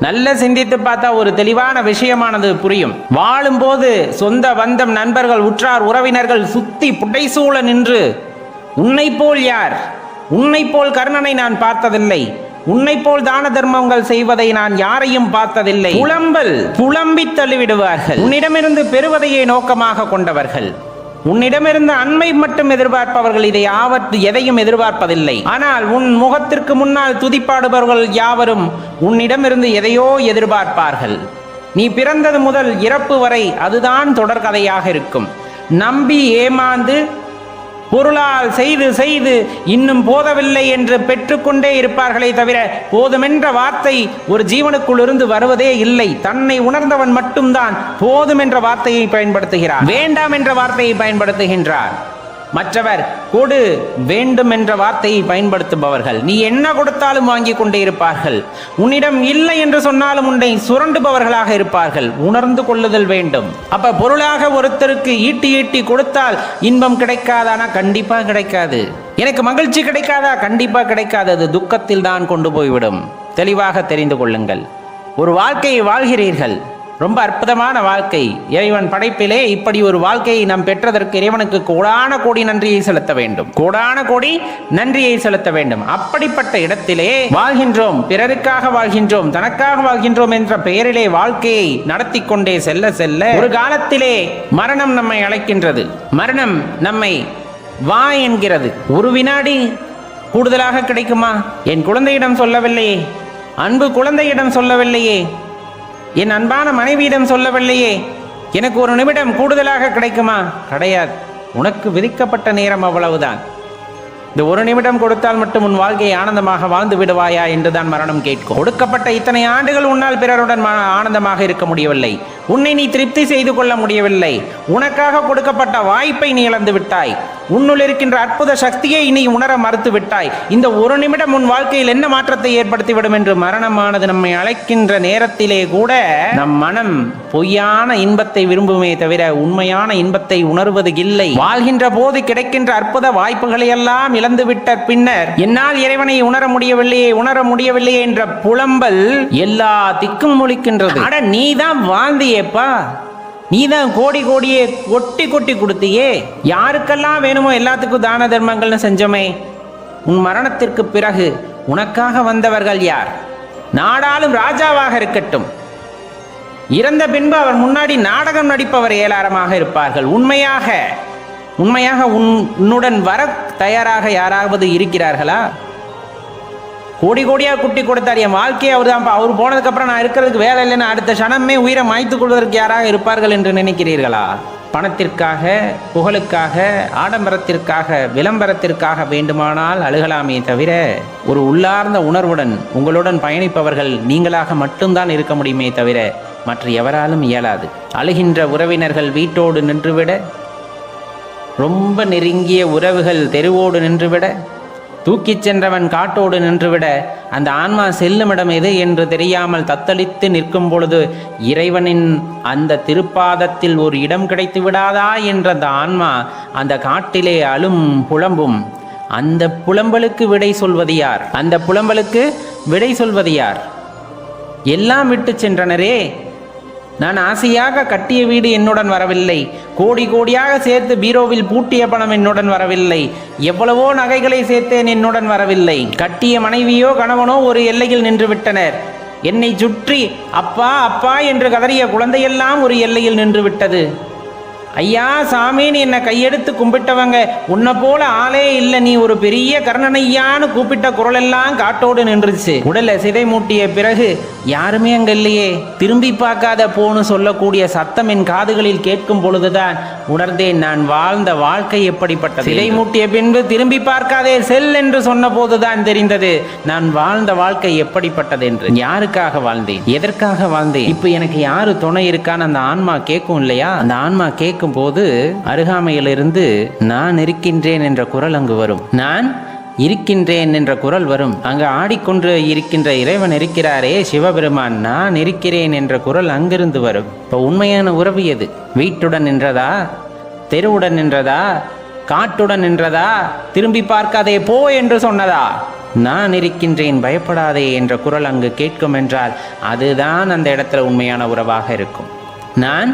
நல்ல சிந்தித்து பார்த்தா ஒரு தெளிவான விஷயமானது புரியும். வாழும்போது சொந்த பந்தம் நண்பர்கள் உற்றார் உறவினர்கள் சுத்தி புடைசூழ நின்று உன்னை போல் யார்? உன்னை போல் கர்ணனை நான் பார்த்ததில்லை. உன்னை போல் தான தர்மங்கள் செய்வதை நான் யாரையும் பார்த்ததில்லை. புலம்பல் புலம்பி தள்ளிவிடுவார்கள். உன்னிடமிருந்து பெறுவதையே நோக்கமாக கொண்டவர்கள். உன்னிடமிருந்து அண்மை மட்டும் எதிர்பார்ப்பவர்கள் இதை ஆவற்று எதையும் எதிர்பார்ப்பதில்லை. ஆனால் உன் முகத்திற்கு முன்னால் துதிப்பாடுபவர்கள் யாவரும் உன்னிடமிருந்து எதையோ எதிர்பார்ப்பார்கள். நீ பிறந்தது முதல் இறப்பு வரை அதுதான் தொடர்கதையாக இருக்கும். நம்பி ஏமாந்து பொருளால் செய்து செய்து இன்னும் போதவில்லை என்று பெற்றுக்கொண்டே இருப்பார்களே தவிர போதுமென்ற வார்த்தை ஒரு ஜீவனுக்குள் இருந்து வருவதே இல்லை. தன்னை உணர்ந்தவன் மட்டும்தான் போதும் என்ற வார்த்தையை பயன்படுத்துகிறார் வேண்டாம் என்ற வார்த்தையை பயன்படுத்துகின்றார் மற்றவர் கொடு வேண்டும் என்ற வார்த்தையை பயன்படுத்துபவர்கள். நீ என்ன கொடுத்தாலும் வாங்கி கொண்டே இருப்பார்கள். உன்னிடம் இல்லை என்று சொன்னாலும் உன்னை சுரண்டுபவர்களாக இருப்பார்கள். உணர்ந்து கொள்ளுதல் வேண்டும். அப்ப பொருளாக ஒருத்தருக்கு ஈட்டி ஈட்டி கொடுத்தால் இன்பம் கிடைக்காதானா? கண்டிப்பா கிடைக்காது. எனக்கு மகிழ்ச்சி கிடைக்காதா? கண்டிப்பா கிடைக்காது. அது துக்கத்தில் தான் கொண்டு போய்விடும். தெளிவாக தெரிந்து கொள்ளுங்கள். ஒரு வாழ்க்கையை வாழ்கிறீர்கள். ரொம்ப அற்புதமான வாழ்க்கை. இறைவன் படைப்பிலே இப்படி ஒரு வாழ்க்கையை நாம் பெற்றதற்கு இறைவனுக்கு கோடான கோடி நன்றியை செலுத்த வேண்டும். கோடான கோடி நன்றியை செலுத்த வேண்டும். அப்படிப்பட்ட இடத்திலே வாழ்கின்றோம். பிறருக்காக வாழ்கின்றோம். தனக்காக வாழ்கின்றோம் என்ற பெயரிலே வாழ்க்கையை நடத்தி கொண்டே செல்ல செல்ல ஒரு காலத்திலே மரணம் நம்மை அழைக்கின்றது. மரணம் நம்மை வா என்கிறது. ஒரு வினாடி கூடுதலாக கிடைக்குமா? என் குழந்தையிடம் சொல்லவில்லையே. அன்பு குழந்தையிடம் சொல்லவில்லையே. என் அன்பான மனைவியிடம் சொல்லவில்லையே. எனக்கு ஒரு நிமிடம் கூடுதலாக கிடைக்குமா? கிடையாது. உனக்கு விதிக்கப்பட்ட நேரம் அவ்வளவுதான். இந்த ஒரு நிமிடம் கொடுத்தால் மட்டும் உன் வாழ்க்கையை ஆனந்தமாக வாழ்ந்து விடுவாயா? என்றுதான் மரணம் கேட்கும். கொடுக்கப்பட்ட இத்தனை ஆண்டுகள் உன்னால் பிறருடன் மா- ஆனந்தமாக இருக்க முடியவில்லை. உன்னை நீ திருப்தி செய்து கொள்ள முடியவில்லை. உனக்காக கொடுக்கப்பட்ட வாய்ப்பை நீ இழந்து விட்டாய். உன்னுள் இருக்கின்ற அற்புத சக்தியை நீ உணர மறுத்து விட்டாய். இந்த ஒரு நிமிடம் உன் வாழ்க்கையில் என்ன மாற்றத்தை ஏற்படுத்திவிடும் என்று மரணமானது நம்மை அழைக்கின்ற நேரத்திலே கூட நம் மனம் பொய்யான இன்பத்தை விரும்புமே தவிர உண்மையான இன்பத்தை உணர்வது இல்லை. வாழ்கின்ற போது கிடைக்கின்ற அற்புத வாய்ப்புகளை எல்லாம் இழந்துவிட்ட பின்னர் என்னால் இறைவனை உணர முடியவில்லையே உணர முடியவில்லையே என்ற புலம்பல் எல்லா திக்கும் முழிக்கின்றது. அட நீதான் நீ தான் கோடி கோடியே கொட்டி கொட்டி கொடுத்தியே. யாருக்கெல்லாம் வேணுமோ எல்லாத்துக்கும் தான தர்மங்கள்னு செஞ்சோமே. உன் மரணத்திற்கு பிறகு உனக்காக வந்தவர்கள் யார்? நாடாளும் ராஜாவாக இருக்கட்டும். இறந்த பின்பு அவர் முன்னாடி நாடகம் நடிப்பவர் ஏலாரமாக இருப்பார்கள். உண்மையாக உண்மையாக உன் உன்னுடன் வர தயாராக யாராவது இருக்கிறார்களா? கோடி கோடியாக குட்டி கொடுத்தார். என் வாழ்க்கையை அவர் தான் அவர் போனதுக்கப்புறம் நான் இருக்கிறதுக்கு வேலை இல்லைன்னு அடுத்த சனமே உயிரை மாய்த்து கொள்வதற்கு யாராக இருப்பார்கள் என்று நினைக்கிறீர்களா? பணத்திற்காக புகழுக்காக ஆடம்பரத்திற்காக விளம்பரத்திற்காக வேண்டுமானால் அழுகலாமே தவிர ஒரு உள்ளார்ந்த உணர்வுடன் உங்களுடன் பயணிப்பவர்கள் நீங்களாக மட்டும்தான் இருக்க முடியுமே தவிர மற்ற எவராலும் இயலாது. அழுகின்ற உறவினர்கள் வீட்டோடு நின்றுவிட ரொம்ப நெருங்கிய உறவுகள் தெருவோடு நின்றுவிட தூக்கிச் சென்றவன் காட்டோடு நின்றுவிட அந்த ஆன்மா செல்லுமிடம் எது என்று தெரியாமல் தத்தளித்து நிற்கும் பொழுது இறைவனின் அந்த திருப்பாதத்தில் ஒரு இடம் கிடைத்து விடாதா என்ற அந்த ஆன்மா அந்த காட்டிலே அழும் புலம்பும். அந்த புலம்பலுக்கு விடை சொல்வது யார்? அந்த புலம்பலுக்கு விடை சொல்வது யார்? எல்லாம் விட்டு சென்றனரே. நான் ஆசையாக கட்டிய வீடு என்னுடன் வரவில்லை. கோடி கோடியாக சேர்த்து பீரோவில் பூட்டிய பணம் என்னுடன் வரவில்லை. எவ்வளவோ நகைகளை சேர்த்தேன் என்னுடன் வரவில்லை. கட்டிய மனைவியோ கணவனோ ஒரு எல்லையில் நின்று விட்டனர். என்னை சுற்றி அப்பா அப்பா என்று கதறிய குழந்தையெல்லாம் ஒரு எல்லையில் நின்று விட்டது. ஐயா சாமின்னு என்னை கையெடுத்து கும்பிட்டவங்க உன்னை போல ஆளே இல்லை. நீ ஒரு பெரிய கர்ணனையான்னு கூப்பிட்ட குரலெல்லாம் காட்டோடு நின்றுச்சு. உடலை சிதை மூட்டிய பிறகு யாருமே அங்க இல்லையே. திரும்பி பார்க்காத போன்னு சொல்லக்கூடிய சத்தம் என் காதுகளில் கேட்கும் பொழுதுதான் உணர்ந்தேன் நான் வாழ்ந்த வாழ்க்கை எப்படிப்பட்டது. சிதை மூட்டிய பின்பு திரும்பி பார்க்காதே செல் என்று சொன்ன போதுதான் தெரிந்தது. நான் வாழ்ந்த வாழ்க்கை எப்படிப்பட்டது என்று. யாருக்காக வாழ்ந்தேன்? எதற்காக வாழ்ந்தேன்? இப்போ எனக்கு யாரு துணை இருக்கான்னு அந்த ஆன்மா கேட்கும் இல்லையா? அந்த ஆன்மா கேட்கும் போது அருகாமையிலிருந்து நான் இருக்கின்றேன் என்ற குரல் அங்கு வரும். நான் இருக்கின்றேன் என்ற குரல் வரும். அங்கு ஆடிக்கொண்டு இருக்கின்ற இறைவன் இருக்கிறாரே சிவபெருமான் நான் இருக்கிறேன் என்ற குரல் அங்கிருந்து வரும். இப்போ உண்மையான உறவு எது? வீட்டுடன் நின்றதா? தெருவுடன் நின்றதா? காட்டுடன் நின்றதா? திரும்பி பார்க்காதே போ என்று சொன்னதா? நான் இருக்கின்றேன் பயப்படாதே என்ற குரல் அங்கு கேட்கும் என்றால் அதுதான் அந்த இடத்துல உண்மையான உறவாக இருக்கும். நான்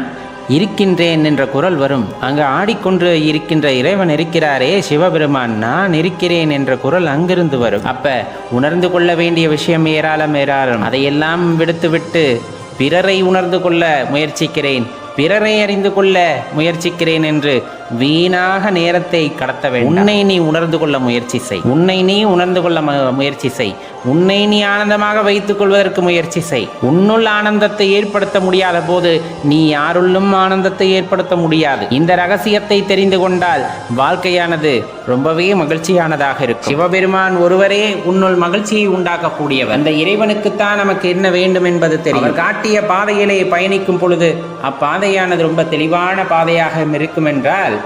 இருக்கின்றேன் என்ற குரல் வரும். அங்கு ஆடிக்கொண்டு இருக்கின்ற இறைவன் இருக்கிறாரே சிவபெருமான் நான் இருக்கிறேன் என்ற குரல் அங்கிருந்து வரும். அப்ப உணர்ந்து கொள்ள வேண்டிய விஷயம் ஏராளம் ஏராளம். அதையெல்லாம் விடுத்துவிட்டு பிறரை உணர்ந்து கொள்ள முயற்சிக்கிறேன். பிறரை அறிந்து கொள்ள முயற்சிக்கிறேன் என்று வீணாக நேரத்தை கடத்த வேண்டும். உன்னை நீ உணர்ந்து கொள்ள முயற்சி செய். உன்னை நீ உணர்ந்து கொள்ள முயற்சி செய். உன்னை நீ ஆனந்தமாக வைத்துக் கொள்வதற்கு முயற்சி செய். உன்னுள் ஆனந்தத்தை ஏற்படுத்த முடியாத போது நீ யாருள்ளும் ஆனந்தத்தை ஏற்படுத்த முடியாது. இந்த ரகசியத்தை தெரிந்து கொண்டால் வாழ்க்கையானது ரொம்பவே மகிழ்ச்சியானதாக இருக்கும். சிவபெருமான் ஒருவரே உன்னுள் மகிழ்ச்சியை உண்டாக்கக்கூடியவர். அந்த இறைவனுக்குத்தான் நமக்கு என்ன வேண்டும் என்பது தெரியும். காட்டிய பாதையிலே பயணிக்கும் பொழுது அப்பாதையானது ரொம்ப தெளிவான பாதையாக இருக்கும் என்றால்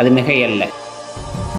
அது மிகையல்ல.